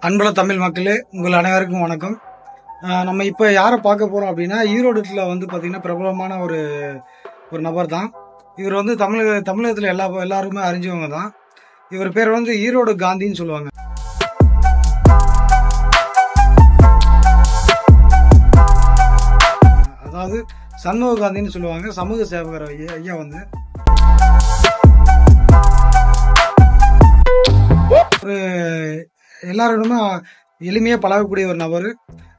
அன்புள்ள தமிழ் மக்களே உங்கள் அனைவருக்கும் வணக்கம். நம்ம இப்போ யாரை பார்க்க போகிறோம் அப்படின்னா ஈரோடுல வந்து பார்த்தீங்கன்னா பிரபலமான ஒரு ஒரு நபர் தான் இவர் வந்து தமிழக தமிழகத்தில் எல்லா எல்லாருமே அறிஞ்சவங்க தான். இவர் பேர் வந்து ஈரோடு காந்தின்னு சொல்லுவாங்க. அதாவது சண்முக காந்தின்னு சொல்லுவாங்க சமூக சேவகர் ஐயா ஐயா வந்து. ஒரு எல்லாரோடுமே எளிமையாக பழகக்கூடிய ஒரு நபர்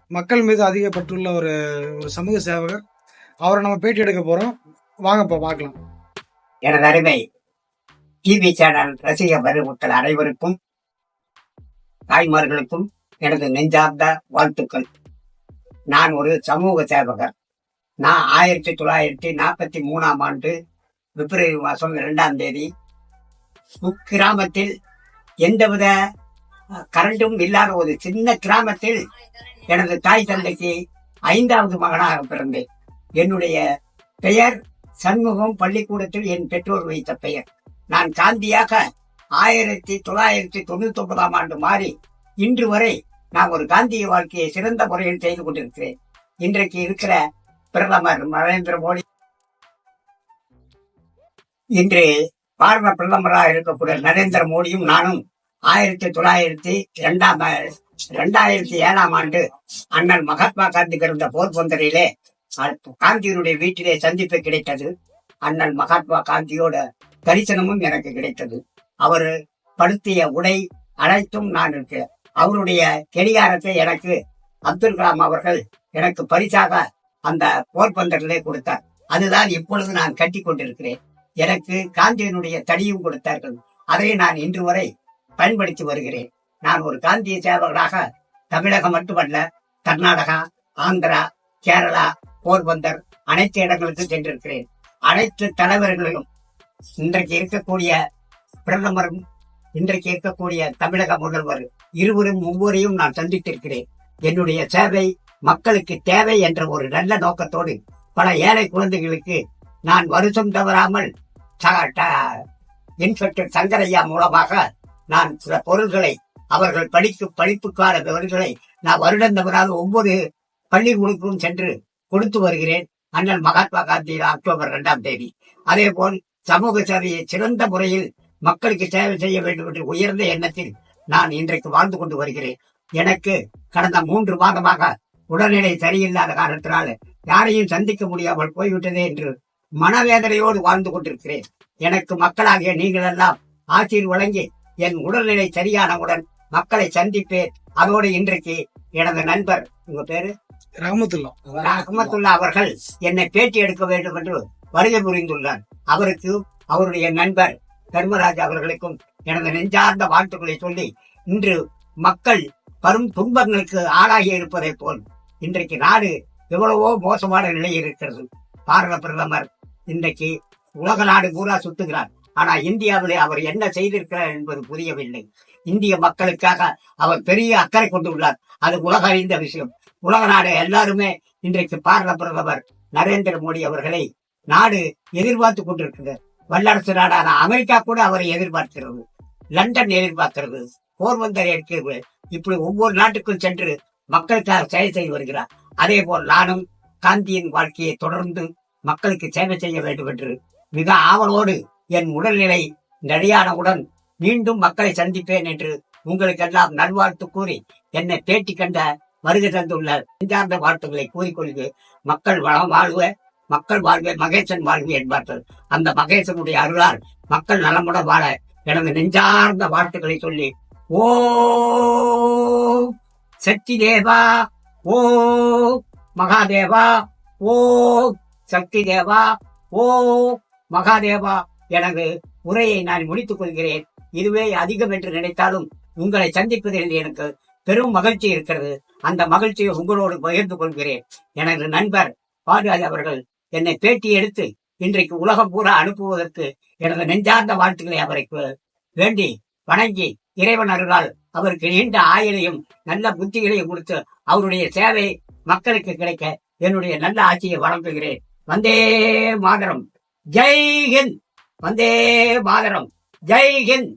மக்கள் மீது அதிக பற்றுள்ள ஒரு ஒரு சமூக சேவகர். அவரை நம்ம பேட்டி எடுக்க போகிறோம் வாங்கப்பா பார்க்கலாம். எனது அருமை டிவி சேனல் ரசிக வருமுக்கள் அனைவருக்கும் தாய்மார்களுக்கும் எனது நெஞ்சார்ந்த வாழ்த்துக்கள். நான் ஒரு சமூக சேவகர். நான் ஆயிரத்தி தொள்ளாயிரத்தி நாற்பத்தி மூணாம் ஆண்டு பிப்ரவரி மாதம் இரண்டாம் தேதி கிராமத்தில் எந்தவித கரண்டும் இல்லாத ஒரு சின்ன கிராமத்தில் எனது தாய் தந்தைக்கு ஐந்தாவது மகனாக பிறந்தேன். என்னுடைய பெயர் சண்முகம் பள்ளிக்கூடத்தில் என் பெற்றோர் வைத்த பெயர். நான் காந்தியாக ஆயிரத்தி தொள்ளாயிரத்தி தொண்ணூத்தி ஒன்பதாம் ஆண்டு மாறி இன்று வரை நான் ஒரு காந்திய வாழ்க்கையை சிறந்த முறையில் செய்து கொண்டிருக்கிறேன். இன்றைக்கு இருக்கிற பிரதமர் நரேந்திர மோடி இன்று பாரத பிரதமராக இருக்கக்கூடிய நரேந்திர மோடியும் நானும் ஆயிரத்தி தொள்ளாயிரத்தி இரண்டாம் இரண்டாயிரத்தி ஏழாம் ஆண்டு அண்ணல் மகாத்மா காந்தி பிறந்த போர்பந்தரிலே அ- காந்தியினுடைய வீட்டிலே சந்திப்பு கிடைத்தது. அண்ணல் மகாத்மா காந்தியோட தரிசனமும் எனக்கு கிடைத்தது. அவர் படுத்திய உடை அனைத்தும் நான் இருக்கு அவருடைய கெடிகாரத்தை எனக்கு அப்துல் கலாம் அவர்கள் எனக்கு பரிசாக அந்த போர்பந்தரிலே கொடுத்தார். அதுதான் இப்பொழுது நான் கட்டி கொண்டிருக்கிறேன் எனக்கு காந்தியினுடைய தடியும் கொடுத்தார்கள். அதை நான் இன்று வரை பயன்படுத்தி வருகிறேன். நான் ஒரு காந்திய சேவகராக தமிழகம் மட்டுமல்ல கர்நாடகா ஆந்திரா கேரளா போர்பந்தர் அனைத்து இடங்களுக்கும் சென்றிருக்கிறேன். அனைத்து தலைவர்களும் இன்றைக்கு இருக்கக்கூடிய பிரதமரும் இன்றைக்கு இருக்கக்கூடிய தமிழக முதல்வர் இருவரும் ஒவ்வொரையும் நான் சந்தித்திருக்கிறேன். என்னுடைய சேவை மக்களுக்கு தேவை என்ற ஒரு நல்ல நோக்கத்தோடு பல ஏழை குழந்தைகளுக்கு நான் வருஷம் தவறாமல் இன்ஸ்பெக்டர் சங்கரையா மூலமாக நான் சில பொருள்களை அவர்கள் படிக்கும் படிப்புக்கான பொருள்களை நான் வருடம் தவறாத ஒவ்வொரு பள்ளிகளுக்கும் சென்று கொடுத்து வருகிறேன். அண்ணன் மகாத்மா காந்தி அக்டோபர் இரண்டாம் தேதி. அதே போல் சமூக சேவையை சிறந்த முறையில் மக்களுக்கு சேவை செய்ய வேண்டும் என்ற உயர்ந்த எண்ணத்தில் நான் இன்றைக்கு வாழ்ந்து கொண்டு வருகிறேன். எனக்கு கடந்த மூன்று மாதமாக உடல்நிலை சரியில்லாத காரணத்தினால் யாரையும் சந்திக்க முடியாமல் போய்விட்டதே என்று மனவேதனையோடு வாழ்ந்து கொண்டிருக்கிறேன். எனக்கு மக்களாகிய நீங்கள் எல்லாம் ஆட்சியில் வழங்கி என் உடல்நிலை சரியானவுடன் மக்களை சந்திப்பேன். அதோடு இன்றைக்கு எனது நண்பர் உங்க பேரு? ரஹமத்துல்லா. ரஹமத்துல்லா அவர்கள் என்னை பேட்டி எடுக்க வேண்டும் என்று வருகை புரிந்துள்ளார். அவருக்கு அவருடைய நண்பர் தர்மராஜ் அவர்களுக்கும் எனது நெஞ்சார்ந்த வாழ்த்துக்களை சொல்லி இன்று மக்கள் பரும் துன்பங்களுக்கு ஆளாகி இருப்பதை போல் இன்றைக்கு நாடு எவ்வளவோ மோசமான நிலையில் இருக்கிறது. பாரத பிரதமர் இன்றைக்கு உலக நாடு பூரா சுத்துகிறார். ஆனா இந்தியாவிலே அவர் என்ன செய்திருக்கிறார் என்பது புரியவில்லை. இந்திய மக்களுக்காக அவர் பெரிய அக்கறை கொண்டுள்ளார். அது உலக அறிந்த விஷயம். உலக நாடு எல்லாருமே இன்றைக்கு பாரத பிரதமர் நரேந்திர மோடி அவர்களை நாடு எதிர்பார்த்து கொண்டிருக்கிறது. வல்லரசு நாடான அமெரிக்கா கூட அவரை எதிர்பார்க்கிறது. லண்டன் எதிர்பார்க்கிறது. போர்பந்தர் இருக்கிறது இப்படி ஒவ்வொரு நாட்டுக்கும் சென்று மக்களுக்காக சேவை செய்து வருகிறார். அதே போல் நானும் காந்தியின் வாழ்க்கையை தொடர்ந்து மக்களுக்கு சேவை செய்ய வேண்டும் என்று மிக ஆவலோடு என் உடல்நிலை நடியானவுடன் மீண்டும் மக்களை சந்திப்பேன் என்று உங்களுக்கெல்லாம் நல்வாழ்த்து கூறி என்னை பேட்டி கண்ட வருகை தந்துள்ள நெஞ்சார்ந்த வாழ்த்துக்களை கூறிக்கொள்கு மக்கள் வளம் வாழ்வ மக்கள் வாழ்வே மகேசன் வாழ்வு என்பார்கள். அந்த மகேசனுடைய அருளால் மக்கள் நலமுட வாழ எனது நெஞ்சார்ந்த வாழ்த்துக்களை சொல்லி ஓ சக்தி தேவா ஓ மகாதேவா ஓ சக்தி தேவா ஓ மகாதேவா எனது உரையை நான் முடித்துக் கொள்கிறேன். இதுவே அதிகம் என்று நினைத்தாலும் உங்களை சந்திப்பதில் எனக்கு பெரும் மகிழ்ச்சி இருக்கிறது. அந்த மகிழ்ச்சியை உங்களோடு பகிர்ந்து கொள்கிறேன். எனது நண்பர் பாதுராஜ் அவர்கள் என்னை பேட்டி எடுத்து இன்றைக்கு உலகம் பூரா அனுப்புவதற்கு எனது நெஞ்சார்ந்த வாழ்த்துக்களை அவருக்கு வேண்டி வணங்கி இறைவன் அருளால் அவருக்கு நீண்ட ஆயுளையும் நல்ல புத்திகளையும் கொடுத்து அவருடைய சேவை மக்களுக்கு கிடைக்க என்னுடைய நல்ல ஆட்சியை வழங்குகிறேன். வந்தே மாதரம். ஜெய் ஹிந்த். வந்தே பாதரம் ஜெய் ஹிந்த்.